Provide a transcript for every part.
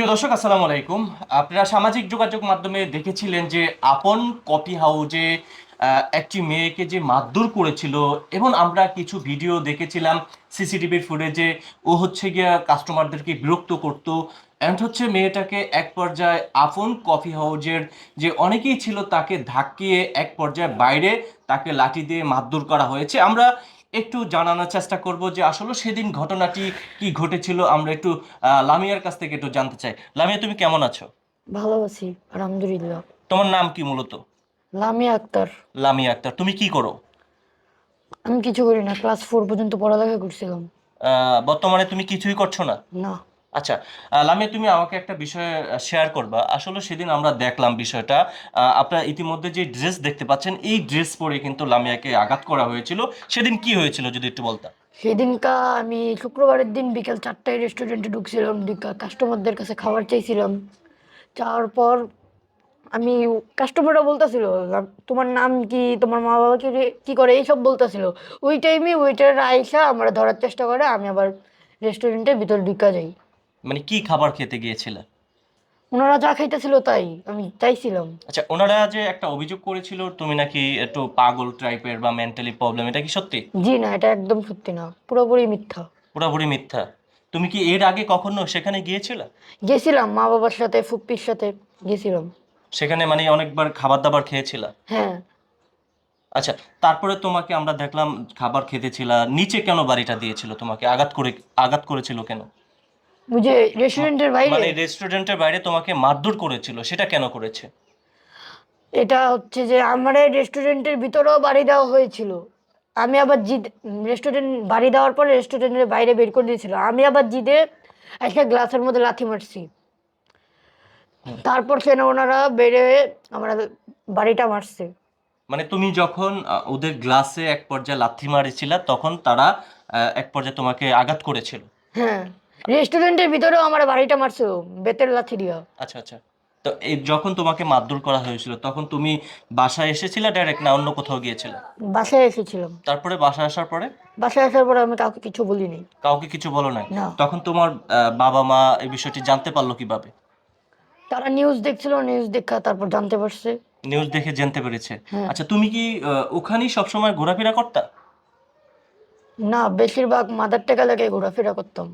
প্রিয় দর্শক, আসসালামু আলাইকুম। আপনারা সামাজিক যোগাযোগ মাধ্যমে দেখেছিলেন যে আপন কফি হাউজে একটি মেয়েকে যে মারধর করেছিল এবং আমরা কিছু ভিডিও দেখেছিলাম সিসিটিভির ফুটেজে, ও হচ্ছে গিয়া কাস্টমারদেরকে বিরক্ত করত অ্যান্ড হচ্ছে মেয়েটাকে এক পর্যায়ে আপন কফি হাউজের যে অনেকেই ছিল তাকে ধাক্কিয়ে এক পর্যায়ে বাইরে তাকে লাঠি দিয়ে মারধর করা হয়েছে। আমরা একটু জানানোর চেষ্টা করব যে আসলে সেদিন ঘটনাটি কি ঘটেছিল আমরা একটু লামিয়ার কাছ থেকে একটু জানতে চাই। লামিয়া তুমি কেমন আছো? ভালো আছি আলহামদুলিল্লাহ। তোমার নাম কি মূলত? লামিয়া আক্তার। লামিয়া আক্তার তুমি কি করো? আমি কিছু করি না ক্লাস ফোর পর্যন্ত পড়ালেখা করছিলাম। আহ, বর্তমানে তুমি কিছুই করছ না? না। আচ্ছা লামিয়া, তুমি আমাকে একটা বিষয় শেয়ার করবা। আসলে সেদিন আমরা দেখলাম বিষয়টা। আপনারা ইতিমধ্যে যে ড্রেস দেখতে পাচ্ছেন, এই ড্রেস পরে কিন্তু লামিয়াকে আঘাত করা হয়েছিল। সেদিন কি হয়েছিল, যদি একটু বলতা? সেদিনকা আমি শুক্রবারের দিন বিকেল চারটায় রেস্টুরেন্টে ঢুকছিলাম ঢুকা কাস্টমারদের কাছে খাবার চাইছিলাম। চাওয়ার পর আমি কাস্টমাররা বলতেছিল তোমার নাম কি? তোমার মা বাবা কি করে? এইসব বলতেছিল। ওই টাইমে ওইটার আইসা আমরা ধরার চেষ্টা করে, আমি আবার রেস্টুরেন্টের ভিতর ঢুকা যাই। মানে কি খাবার খেতে গিয়েছিলে? ওনারা যা খাইতেছিল তাই আমি চাইছিলাম। আচ্ছা ওনারা যে একটা অভিযোগ করেছিল তুমি নাকি একটু পাগল টাইপের বা মেন্টালি প্রবলেম এটা কি সত্যি? জি না এটা একদম সত্যি না পুরোপুরি মিথ্যা। পুরোপুরি মিথ্যা। তুমি কি এর আগে কখনো সেখানে গিয়েছিলে? গেছিলাম মা বাবার সাথে ফুপ্পির সাথে গেছিলাম। সেখানে মানে অনেকবার খাবার দাবার খেয়েছিলা? হ্যাঁ। আচ্ছা তারপরে তোমাকে আমরা দেখলাম খাবার খেতেছিলা নিচে কেন বাড়িটা দিয়েছিল তোমাকে? আঘাত করে আঘাত করেছিল কেন? বুঝে রেস্টুরেন্টের বাইরে? মানে রেস্টুরেন্টের বাইরে তোমাকে মারধর করেছিল সেটা কেন করেছে? এটা হচ্ছে যে আমার রেস্টুরেন্টের ভিতরেও বাড়ি দেওয়া হয়েছিল। আমি আবার জিদ রেস্টুরেন্ট বাড়ি দেওয়ার পরে রেস্টুরেন্টের বাইরে বের করে দিয়েছিল। আমি আবার জিদে একটা গ্লাসের মধ্যে লাথি মারছি। তারপর সেন ওনারা বেড়ে আমরা বাড়িটা মারছে। মানে তুমি যখন ওদের গ্লাসে এক পর্যায়ে লাথি মারিছিলা তখন তারা এক পর্যায়ে তোমাকে আঘাত করেছিল? হ্যাঁ। রেস্টুরেন্টের ভিতরেও আমার বাড়িটা মারছে বেতের লাথি দিয়া আচ্ছা আচ্ছা। তো এই যখন তোমাকে মারধর করা হয়েছিল তখন তুমি বাসায় এসেছিলে ডাইরেক্ট না অন্য কোথাও গিয়েছিলে? বাসায় এসেছিলাম। তারপরে বাসায় আসার পরে? বাসায় আসার পরে আমি কাউকে কিছু বলিনি। কাউকে কিছু বলো নাই। তখন তোমার বাবা মা এই বিষয়টি জানতে পারল কীভাবে? তারা নিউজ দেখছিল নিউজ দেখা তারপর জানতে পারছে। নিউজ দেখে জানতে পেরেছে। হ্যাঁ। আচ্ছা তুমি কি ওখানেই সবসময় ঘোরাফেরা করতা? না বেশিরভাগ মাদার টেকা লাগে ঘোরাফেরা করতাম।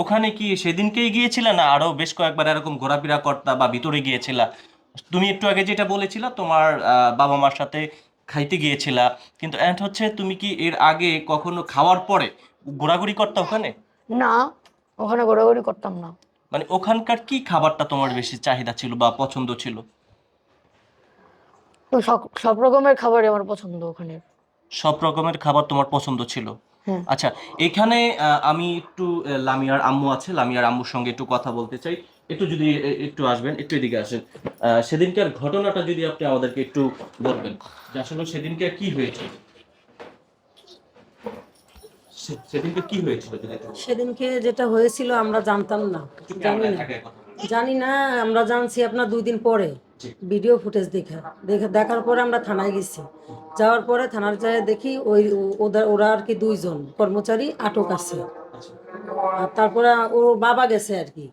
ওখানে কি সেদিনকেই গিয়েছিলে না আরও বেশ কয়েকবার এরকম ঘোরাফেরা করতা বা ভিতরে গিয়েছিলা? তুমি একটু আগে যেটা বলেছিলা তোমার বাবা মার সাথে খাইতে গিয়েছিলা কিন্তু এন্ড হচ্ছে তুমি কি এর আগে কখনো খাওয়ার পরে ঘোরাঘুরি করতা ওখানে? না ওখানে ঘোরাঘুরি করতাম না। মানে ওখানকার কি খাবারটা তোমার বেশি চাহিদা ছিল বা পছন্দ ছিল? তো সব সব রকমের খাবারই আমার পছন্দ ওখানে। সব রকমের খাবার তোমার পছন্দ ছিল? আচ্ছা এখানে আহ, আমি একটু লামিয়ার আম্মু আছে লামিয়ার আম্মুর সঙ্গে একটু কথা বলতে চাই একটু যদি একটু আসবেন একটু এদিকে আসেন আহ, সেদিনকার ঘটনাটা যদি আপনি আমাদেরকে একটু বলবেন যে আসলে সেদিনকে কি হয়েছে সেদিনকে কি হয়েছিল। সেদিনকে যেটা হয়েছিল আমরা জানতাম না জানি না। জানি না আমরা জানছি আপনার দুই দিন পরে। ভিডিও ফুটেজ দেখে। দেখে দেখার পরে আমরা থানায় গেছি। যাওয়ার পরে থানার যায় দেখি ওই ওদের ওরা আর কি দুইজন কর্মচারী আটক আছে। আচ্ছা। আর তারপরে ও বাবা গেছে আর কি।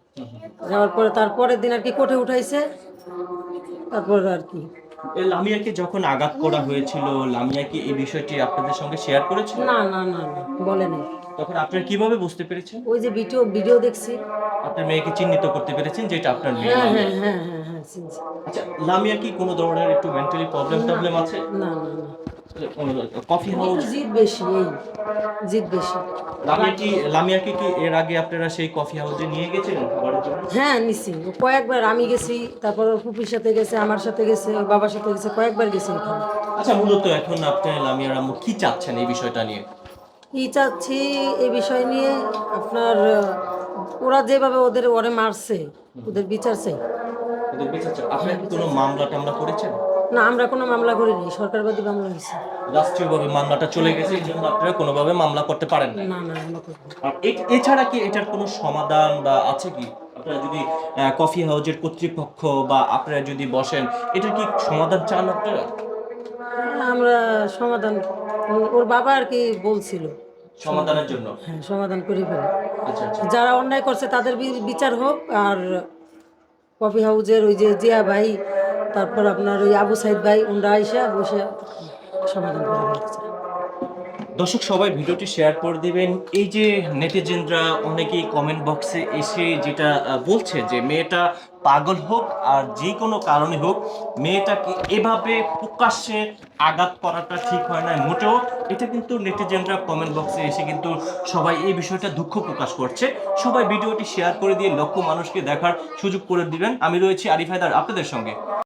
যাওয়ার পরে তারপরের দিন আর কি কোর্টে উঠাইছে। তারপরে আর কি। লামিয়াকে যখন আঘাত করা হয়েছিল লামিয়া কি এই বিষয়টি আপনাদের সঙ্গে শেয়ার করেছিল? না না না না বলেনি তখন আপনারা কীভাবে বুঝতে পেরেছেন? ওই যে ভিডিও ভিডিও দেখছি। আপনার মেয়েকে চিহ্নিত করতে পেরেছেন যেটা আপনার মেয়ে হ্যাঁ হ্যাঁ হ্যাঁ হ্যাঁ হ্যাঁ। আচ্ছা লামিয়া কি কোনো ধরনের একটু মেন্টালি প্রবলেম আছে? না না না। কফি হাউস জিদ বেশি জিদ বেশি। লামিয়া কি লামিয়াকে কি এর আগে আপনারা সেই কফি হাউসে নিয়ে গেছিলেন হ্যাঁ নিছি। কয়েকবার আমি গেছি তারপর ওর সাথে গেছে আমার সাথে গেছে বাবার সাথে গেছে কয়েকবার গেছি ওখানে। আচ্ছা মূলত এখন আপনি লামিয়ার আম্মু কি চাচ্ছেন এই বিষয়টা নিয়ে? কি চাচ্ছি এই বিষয় নিয়ে? আপনার ওরা যেভাবে ওদের ওরে মারছে ওদের বিচার চাই কি কোনো মামলা টামলা করেছেন? না আমরা কোনো মামলা করিনি সরকারবাদী মামলা হয়েছে। রাষ্ট্রীয়ভাবে মামলাটা চলে গেছে এই জন্য আপনারা কোনোভাবে মামলা করতে পারেন না না না। এছাড়া কি এটার কোনো সমাধান বা আছে কি? আপনারা যদি কফি হাউজের কর্তৃপক্ষ বা আপনারা যদি বসেন এটার কি সমাধান চান আপনারা? আমরা সমাধান ওর- ওর বাবা আর কি বলছিল। সমাধানের জন্য? হ্যাঁ সমাধান করে ফেলে। আচ্ছা আচ্ছা। যারা অন্যায় করছে তাদের বিচার হোক আর কফি হাউজের ওই যে জিয়া ভাই, তারপর আপনার ওই আবু সাইদ ভাই, ওনারা আইসা বসে সমাধান করে চায় দর্শক, সবাই ভিডিওটি শেয়ার করে দিবেন। এই যে নেটিজেনরা অনেকেই কমেন্ট বক্সে এসে যেটা বলছে যে মেয়েটা পাগল হোক আর যে কোনো কারণে হোক, মেয়েটাকে এভাবে প্রকাশ্যে আঘাত করাটা ঠিক হয় না। মোটেও এটা কিন্তু নেটিজেনরা কমেন্ট বক্সে এসে কিন্তু সবাই এই বিষয়টা দুঃখ প্রকাশ করছে। সবাই ভিডিওটি শেয়ার করে দিয়ে লক্ষ মানুষকে দেখার সুযোগ করে দিবেন। আমি রয়েছি আরিফ হায়দার, আপনাদের সঙ্গে।